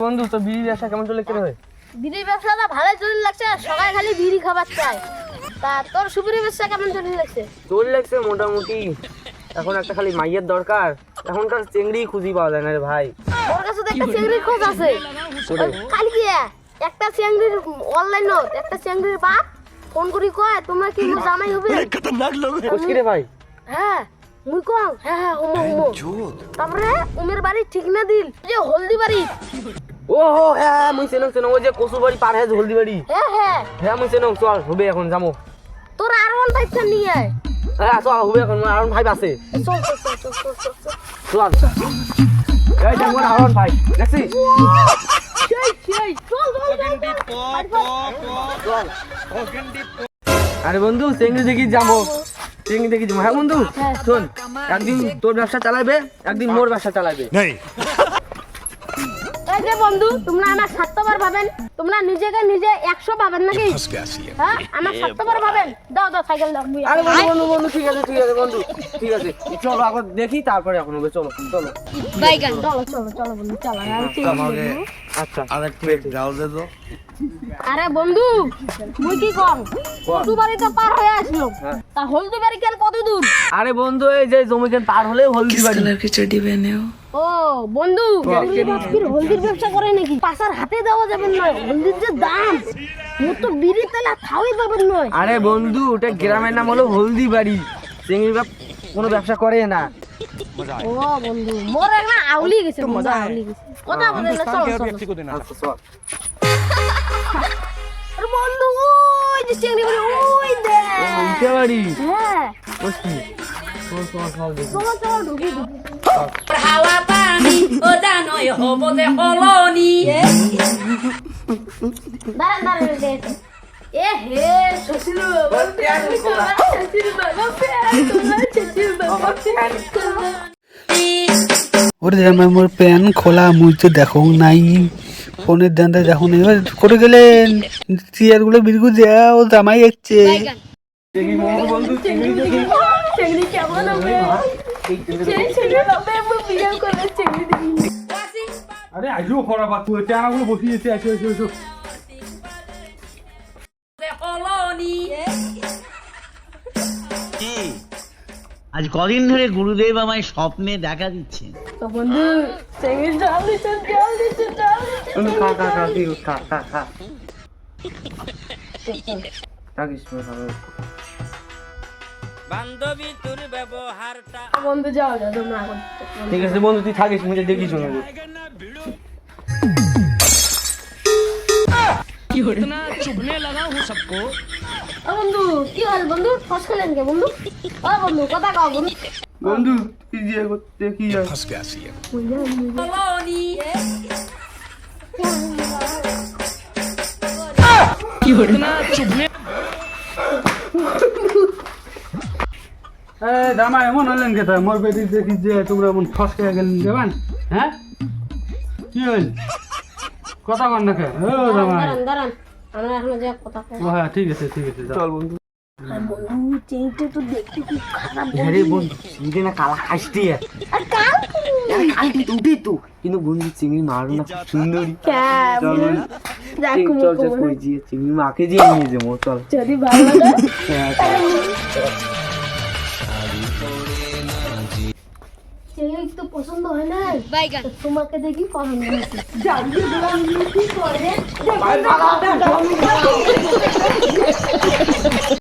বন্ধু তো বিড়ি ব্যবসা কেমন চলে কেন হয় বিড়ির ব্যবসাটা ভালো চলে লাগছে। সবাই খালি বিড়ি খাবার চায় তা তোর সুবিধি ব্যবসা কেমন চলে লাগছে? তোর লাগছে মোটামুটি। এখন একটা খালি মাইয়ের দরকার। এখনকার চেংড়ি খুঁজি পাওয়া যায় না রে ভাই। ওর কাছে তো একটা চিংড়ির খোঁজ আছে। কালি গিয়া একটা চিংড়ির অনলাইন একটা চিংড়ির বাপ ফোন করি কয় তোমরা কি জামাই হবে? খুশকি রে ভাই? হ্যাঁ মুই কম হ্যাঁ হ্যাঁ হুমো হুমো। তারপরে উমের বাড়ি ঠিক না দিল। যে হলদি বাড়ি। ও হ্যাঁ মুই সেনং সেনং যে কসুবাড়ি পার হ্যাঁ হলদিবাড়ি বাড়ি হ্যাঁ হ্যাঁ মুই চল হবে এখন যাব তোর আর ওয়ান ফাইভ নিয়ে আয় হ্যাঁ চল হবে এখন আর ওয়ান ফাইভ আছে। চল চল চল চল চল চল আরে বন্ধু চিংড়ি দেখি যাব চেঙ্গি দেখি যাব হ্যাঁ বন্ধু শোন একদিন তোর ব্যবসা চালাবে একদিন মোর ব্যবসা চালাবে এই বন্ধু তোমরা আমার স্বার্থপর ভাবেন। তোমরা নিজেকে নিজে একশো পাবেন নাকি? হ্যাঁ আমার স্বার্থপর ভাবেন। দাও দাও সাইকেল দাও আরে বন্ধু বন্ধু বন্ধু ঠিক আছে ঠিক আছে বন্ধু ঠিক আছে। চলো এখন দেখি তারপরে এখন হবে। চলো চলো। চলো চলো চলো বন্ধু চলো আর কি বলব? আচ্ছা আরে বন্ধু মুই কি কম? তো পার হয়ে আসলো হ্যাঁ। তা হলদি বাড়ি কেন কত দূর আরে বন্ধু এই যে জমি কেন পার হলে হলদি বাড়ি। কালার কি চটি ও বন্ধু বাস্কির হলদির ব্যবসা করে নাকি? পাশার হাতে দেওয়া যাবে না হলদির যে দাম মুখ বিড়ি তেলা খাওয়াই পাবেন নয়। আরে বন্ধু ওটা গ্রামের নাম হলো হলদি বাড়ি। চিংড়ি বাপ কোনো ব্যবসা করে না। আউলি গেছে মজা আউলি গেছে। কথা বলে চল। বাড়ি। হ্যাঁ। বুঝছি চল চল চল দেখি। চলো চলো ঢুকি ঢুকি হাওয়া পানি ও জানোই হব যে হলনি। দাঁড়ান দাঁড়ান দেখো এ হে শ্বশুর বাবা শ্বশুর বাবা শ্বশুর বাবা ওরে জামাই মোর প্যান খোলা মুই তো দেখো নাই। ফোনের দান্দা দেখো নাই। এবার করে গেলেন। চেয়ারগুলো বিরগু দেয়া ও জামাই এসছে। দেখি বন্ধু চিংড়ি দেখি। চিংড়ি কেমন হবে? সেই চিংড়ি আমি বিয়ে করে চিংড়ি দেখি। আরে খরা তুই আসো আসো আসো আজ কদিন ধরে গুরুদেব আমায় স্বপ্নে দেখা দিচ্ছে তো বন্ধু চিংড়ি ডাল দিচ্ছে ডাল দিচ্ছে ডাল দিচ্ছে বন্ধু খা খা খা খা খা খা। থাকিস না, খা, খা। বন্ধু যাও যাও তোমরা এখন ঠিক আছে বন্ধু তুই থাকিস মুঝে দেখিস না ও বন্ধু কি হল বন্ধু? ফস খেলেন কে বন্ধু? ও বন্ধু কথা কও বন্ধু। বন্ধু তুই যে করতে কি আর। হলনি এমন হলেন কে মোর বেটি দেখি যে তোমরা এমন গেলেন দেবান হ্যাঁ? কি হইল? কথা কন না কে? ও জামাই দাঁড়ান দাঁড়ান আমরা এখন যে কথা ও হ্যাঁ ঠিক আছে ঠিক আছে চল বন্ধু। বন্ধু চিংড়ি তো দেখতে খুব খারাপ আরে বন্ধু চিংড়ি না কালা খাসটি আর কাল আরে কালটি তো উঠে তো। কিন্তু বন্ধু চিংড়ি মারো না সুন্দরী। চল বন্ধু? চল চল কই দিয়ে চিংড়ি মাকে দিয়ে নিয়ে যাব চল। যদি ভালো লাগে। চেয়ে তো পছন্দ হয় না। তোমাকে দেখি পছন্দ